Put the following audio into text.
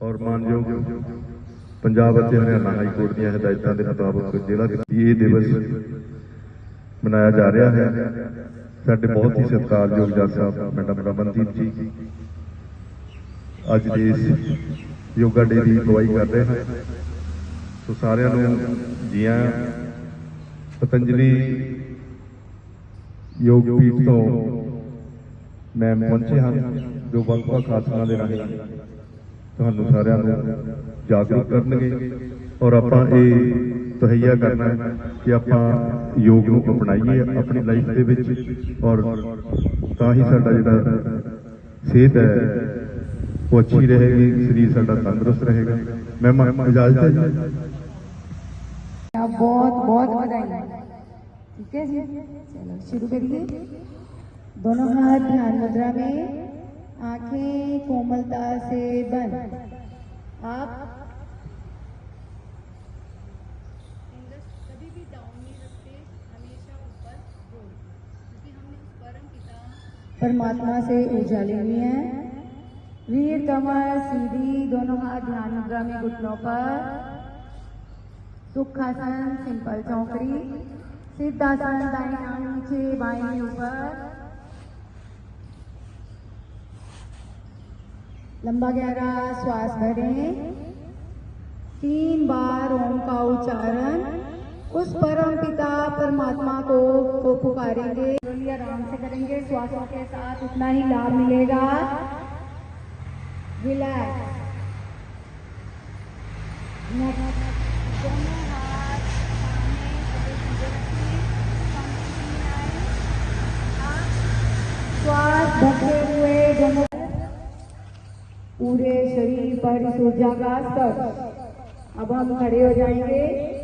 ਔਰ ਮਾਨਯੋਗ ਪੰਜਾਬ ਅਤੇ ਹਰਿਆਣਾ ਹਾਈ ਕੋਰਟ ਦੀਆਂ ਹਦਾਇਤਾਂ ਦੇ ਮੁਤਾਬਕ ਜਿਹੜਾ ਕਿ ਇਹ ਦਿਵਸ ਮਨਾਇਆ ਜਾ ਰਿਹਾ ਹੈ ਸਾਡੇ ਬਹੁਤ ਹੀ ਸਤਿਕਾਰਯੋਗ ਜੱਜ ਸਾਹਿਬ ਮੈਡਮ ਰਮਨਦੀਪ ਜੀ ਅੱਜ ਦੇ ਇਸ ਯੋਗਾ ਡੇ ਦੀ ਅਗਵਾਈ ਕਰ ਰਹੇ ਹਨ ਸੋ ਸਾਰਿਆਂ ਨੂੰ ਜੀ ਆਇਆਂ ਪਤੰਜਲੀ ਯੋਗ ਪੀਠ ਤੋਂ ਮੈਂ ਪਹੁੰਚੇ ਹਨ ਜੋ ਵੱਖ-ਵੱਖ ਆਸਣਾਂ ਦੇ ਰਾਹੀਂ ਤੁਹਾਨੂੰ ਸਾਰਿਆਂ ਨੂੰ ਜਾਗਰੂਕ ਕਰਨਗੇ ਔਰ ਆਪਾਂ ਇਹ ਤਹਈਆ ਕਰਨਾ ਹੈ ਕਿ ਆਪਾਂ ਯੋਗ ਨੂੰ ਅਪਣਾਈਏ ਆਪਣੀ ਲਾਈਫ ਦੇ ਵਿੱਚ ਔਰ ਤਾਂ ਹੀ ਸਾਡਾ ਜਿਹੜਾ ਸਿਹਤ ਹੈ ਉਹ ਅੱਛੀ ਰਹੇਗੀ ਸਰੀਰ ਸਾਡਾ ਤੰਦਰੁਸਤ ਰਹੇਗਾ ਮੈਂ ਮ- ਇਜਾਜ਼ਤ ਹੈ ਜੀ आप बहुत बहुत बधाई ठीक है जी चलो शुरू करिए दोनों हाथ ध्यान मुद्रा में आँखें कोमलता से बंद। आप परमात्मा से ऊर्जा लेनी है। वीर कमर सीधी दोनों हाथ ध्यान मुद्रा में घुटनों पर। सुखासन सिंपल चौकड़ी। सिद्धासन दाएँ आँख नीचे, बाएँ ऊपर। लंबा गहरा श्वास भरें। तीन बार ओम का उच्चारण। उस परम पिता परमात्मा को को पुकारेंगे। आराम से करेंगे। श्वासों के साथ उतना ही लाभ मिलेगा। रिलैक्स आप श्वास भरते हुए दोनों पूरे शरीर पर इस ऊर्जा अब हम खड़े हो जाएँगे।